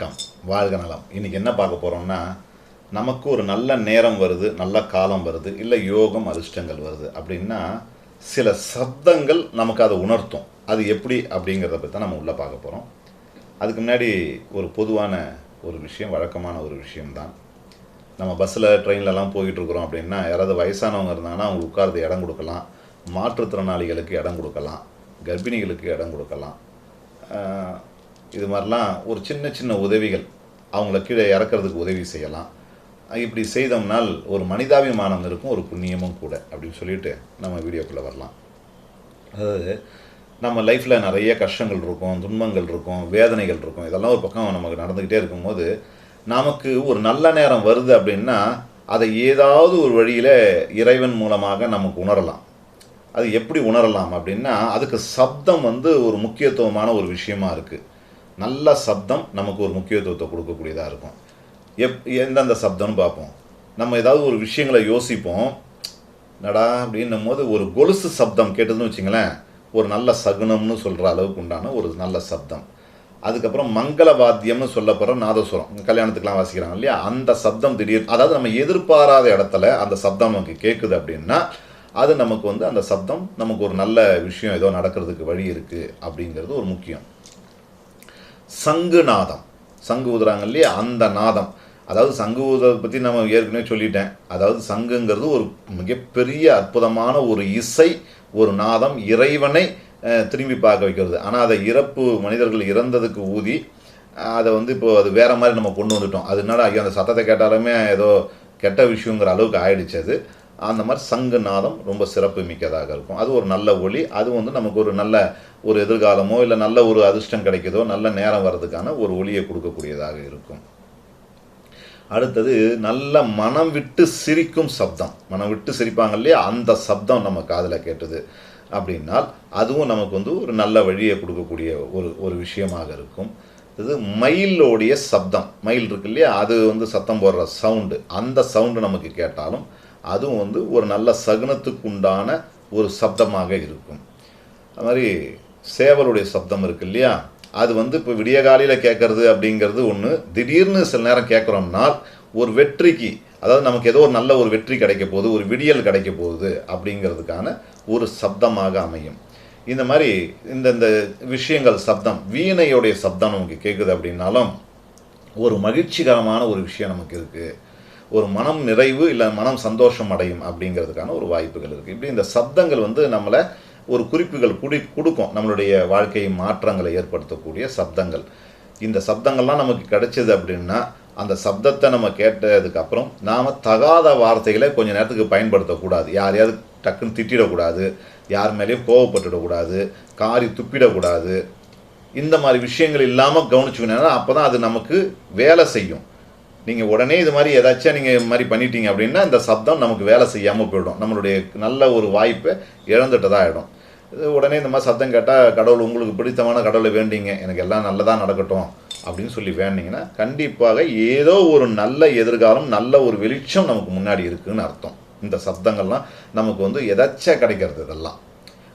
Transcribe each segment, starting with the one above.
வணக்கம். வாழ்க நலம். இன்றைக்கி என்ன பார்க்க போகிறோம்னா நமக்கு ஒரு நல்ல நேரம் வருது நல்ல காலம் வருது இல்லை யோகம் அதிர்ஷ்டங்கள் வருது அப்படின்னா சில சப்தங்கள் நமக்கு அதை உணர்த்தும். அது எப்படி அப்படிங்கிறத பற்றி தான் நம்ம உள்ளே பார்க்க போகிறோம் அதுக்கு முன்னாடி ஒரு பொதுவான ஒரு விஷயம் வழக்கமான ஒரு விஷயம்தான். நம்ம பஸ்ஸில் ட்ரெயின்லலாம் போயிட்டு இருக்கிறோம் அப்படின்னா யாராவது வயசானவங்க இருந்தாங்கன்னா அவங்க உட்கார்ந்து இடம் கொடுக்கலாம். மாற்றுத்திறனாளிகளுக்கு இடம் கொடுக்கலாம். கர்ப்பிணிகளுக்கு இடம் கொடுக்கலாம். இது மாதிரிலாம் ஒரு சின்ன சின்ன உதவிகள் அவங்கள கீழே இறக்கிறதுக்கு உதவி செய்யலாம். இப்படி செய்தோம்னால் ஒரு மனிதாபிமானம் இருக்கும் ஒரு புண்ணியமும் கூட அப்படின்னு சொல்லிட்டு நம்ம வீடியோக்குள்ளே வரலாம். அதாவது நம்ம லைஃப்பில் நிறைய கஷ்டங்கள் இருக்கும் துன்பங்கள் இருக்கும் வேதனைகள் இருக்கும். இதெல்லாம் ஒரு பக்கம் நமக்கு நடந்துக்கிட்டே இருக்கும்போது நமக்கு ஒரு நல்ல நேரம் வருது அப்படின்னா அதை ஏதாவது ஒரு வழியில் இறைவன் மூலமாக நமக்கு உணரலாம். அது எப்படி உணரலாம் அப்படின்னா அதுக்கு சப்தம் வந்து ஒரு முக்கியத்துவமான ஒரு விஷயமா இருக்குது நல்ல சப்தம் நமக்கு ஒரு முக்கியத்துவத்தை கொடுக்கக்கூடியதாக இருக்கும். எப் எந்தெந்த சப்தம்னு பார்ப்போம். நம்ம ஏதாவது ஒரு விஷயங்களை யோசிப்போம். நடா அப்படின்னும் போது ஒரு கொலுசு சப்தம் கேட்டதுன்னு வச்சுங்களேன் ஒரு நல்ல சகுனம்னு சொல்கிற அளவுக்கு உண்டான ஒரு நல்ல சப்தம். அதுக்கப்புறம் மங்கள வாத்தியம்னு சொல்லப்படுற நாதஸ்வரம் கல்யாணத்துக்குலாம் வாசிக்கிறாங்க இல்லையா? அந்த சப்தம் திடீர் அதாவது நம்ம எதிர்பாராத இடத்துல அந்த சப்தம் நமக்கு கேட்குது அப்படின்னா அது நமக்கு வந்து அந்த சப்தம் நமக்கு ஒரு நல்ல விஷயம் ஏதோ நடக்கிறதுக்கு வழி இருக்குது அப்படிங்கிறது ஒரு முக்கியம். சங்கு நாதம் சங்கு ஊதுறாங்க இல்லையா? அந்த நாதம். அதாவது சங்கு ஊதுறதை பற்றி நம்ம ஏற்கனவே சொல்லிட்டேன். அதாவது சங்குங்கிறது ஒரு மிகப்பெரிய அற்புதமான ஒரு இசை ஒரு நாதம் இறைவனை திரும்பி பார்க்க வைக்கிறது. ஆனால் அதை இறப்பு மனிதர்கள் இறந்ததுக்கு ஊதி அதை வந்து இப்போ அது வேற மாதிரி நம்ம கொண்டு வந்துட்டோம். அது என்னடா ஐயோ அந்த சத்தத்தை கேட்டாலுமே ஏதோ கெட்ட விஷயங்கிற அளவுக்கு ஆயிடுச்சு அது. அந்த மாதிரி சங்கு நாதம் ரொம்ப சிறப்பு மிக்கதாக இருக்கும். அது ஒரு நல்ல ஒளி. அது வந்து நமக்கு ஒரு நல்ல ஒரு எதிர்காலமோ இல்லை நல்ல ஒரு அதிர்ஷ்டம் கிடைக்குதோ நல்ல நேரம் வர்றதுக்கான ஒரு ஒளியை கொடுக்கக்கூடியதாக இருக்கும். அடுத்தது நல்ல மனம் விட்டு சிரிக்கும் சப்தம். மனம் விட்டு சிரிப்பாங்க இல்லையா? அந்த சப்தம் நம்ம காதில் கேட்டது அப்படின்னால் அதுவும் நமக்கு வந்து ஒரு நல்ல வழியை கொடுக்கக்கூடிய ஒரு ஒரு விஷயமாக இருக்கும். இது மயிலோடைய சப்தம். மயில் இருக்கு இல்லையா? அது வந்து சத்தம் போடுற சவுண்டு அந்த சவுண்டு நமக்கு கேட்டாலும் அதுவும் வந்து ஒரு நல்ல சகுனத்துக்கு உண்டான ஒரு சப்தமாக இருக்கும். அது மாதிரி சேவலுடைய சப்தம் இருக்கு இல்லையா? அது வந்து இப்போ விடிய காலையில் கேட்குறது அப்படிங்கிறது ஒன்று திடீர்னு சில நேரம் கேட்குறோம்னா ஒரு வெற்றிக்கு அதாவது நமக்கு ஏதோ ஒரு நல்ல ஒரு வெற்றி கிடைக்க போகுது ஒரு விடியல் கிடைக்க போகுது அப்படிங்கிறதுக்கான ஒரு சப்தமாக அமையும். இந்த மாதிரி இந்த இந்த விஷயங்கள் சப்தம் வீணையுடைய சப்தம் நமக்கு கேட்குது அப்படின்னாலும் ஒரு மகிழ்ச்சிகரமான ஒரு விஷயம் நமக்கு இருக்குது ஒரு மனம் நிறைவு இல்லை மனம் சந்தோஷம் அடையும் அப்படிங்கிறதுக்கான ஒரு வாய்ப்புகள் இருக்குது இப்படி இந்த சப்தங்கள் வந்து நம்மளை ஒரு குறிப்புகள் குடி கொடுக்கும். நம்மளுடைய வாழ்க்கை மாற்றங்களை ஏற்படுத்தக்கூடிய சப்தங்கள். இந்த சப்தங்கள்லாம் நமக்கு கிடைச்சது அப்படின்னா அந்த சப்தத்தை நம்ம கேட்டதுக்கப்புறம் நாம் தகாத வார்த்தைகளை கொஞ்ச நேரத்துக்கு பயன்படுத்தக்கூடாது. யாரையாவது டக்குன்னு திட்டிடக்கூடாது யார் மேலேயும் கோவப்பட்டுடக்கூடாது காரி துப்பிடக்கூடாது. இந்த மாதிரி விஷயங்கள் இல்லாமல் கவனிச்சுக்கணும் அப்போ தான் அது நமக்கு வேலை செய்யும். நீங்கள் உடனே இது மாதிரி ஏதாச்சும் நீங்கள் இது மாதிரி பண்ணிட்டீங்க அப்படின்னா இந்த சப்தம் நமக்கு வேலை செய்யாமல் போயிடும். நம்மளுடைய நல்ல ஒரு வாய்ப்பை இழந்துட்டதாக ஆகிடும் இது உடனே இந்த மாதிரி சத்தம் கேட்டால் கடவுள் உங்களுக்கு பிடித்தமான கடவுளை வேண்டிங்க. எனக்கு எல்லாம் நல்லதாக நடக்கட்டும். அப்படின்னு சொல்லி வேண்டிங்கன்னா கண்டிப்பாக ஏதோ ஒரு நல்ல எதிர்காலம் நல்ல ஒரு வெளிச்சம் நமக்கு முன்னாடி இருக்குதுன்னு அர்த்தம். இந்த சப்தங்கள்லாம் நமக்கு வந்து எதாச்சா கிடைக்கிறது இதெல்லாம்.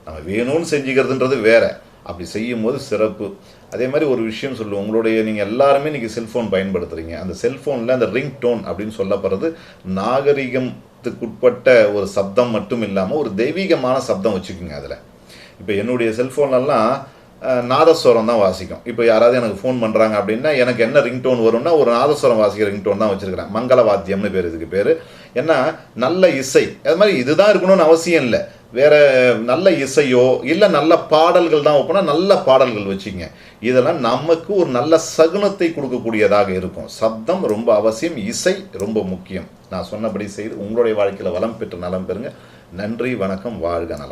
நம்ம வேணும்னு செஞ்சுக்கிறதுன்றது வேற. அப்படி செய்யும்போது சிறப்பு. அதே மாதிரி ஒரு விஷயம் சொல்லுவோம். உங்களுடைய நீங்கள் எல்லாருமே இன்றைக்கி செல்ஃபோன் பயன்படுத்துகிறீங்க அந்த செல்ஃபோனில் அந்த ரிங் டோன் அப்படின்னு சொல்லப்படுறது நாகரிகத்துக்குட்பட்ட ஒரு சப்தம் மட்டும் இல்லாமல் ஒரு தெய்வீகமான சப்தம் வச்சுக்கோங்க அதில். இப்போ என்னுடைய செல்ஃபோன்லலாம் நாதஸ்வரம் தான் வாசிக்கும். இப்போ யாராவது எனக்கு ஃபோன் பண்ணுறாங்க அப்படின்னா எனக்கு என்ன ரிங்டோன் வரும்னா ஒரு நாதஸ்வரம் வாசிக்கிற ரிங்டோன் தான் வச்சுருக்கிறேன். மங்கள வாத்தியம்னு பேர் இதுக்கு பேர். ஏன்னா நல்ல இசை. அது மாதிரி இதுதான் இருக்கணும்னு அவசியம் இல்லை. வேறு நல்ல இசையோ இல்லை நல்ல பாடல்கள் தான் வைப்போம்னா நல்ல பாடல்கள் வச்சுங்க. இதெல்லாம் நமக்கு ஒரு நல்ல சகுனத்தை கொடுக்கக்கூடியதாக இருக்கும். சப்தம் ரொம்ப அவசியம் இசை ரொம்ப முக்கியம். நான் சொன்னபடி செய்து உங்களுடைய வாழ்க்கையில் வளம் பெற்று நலம் பெறுங்க. நன்றி வணக்கம் வாழ்க நலம்.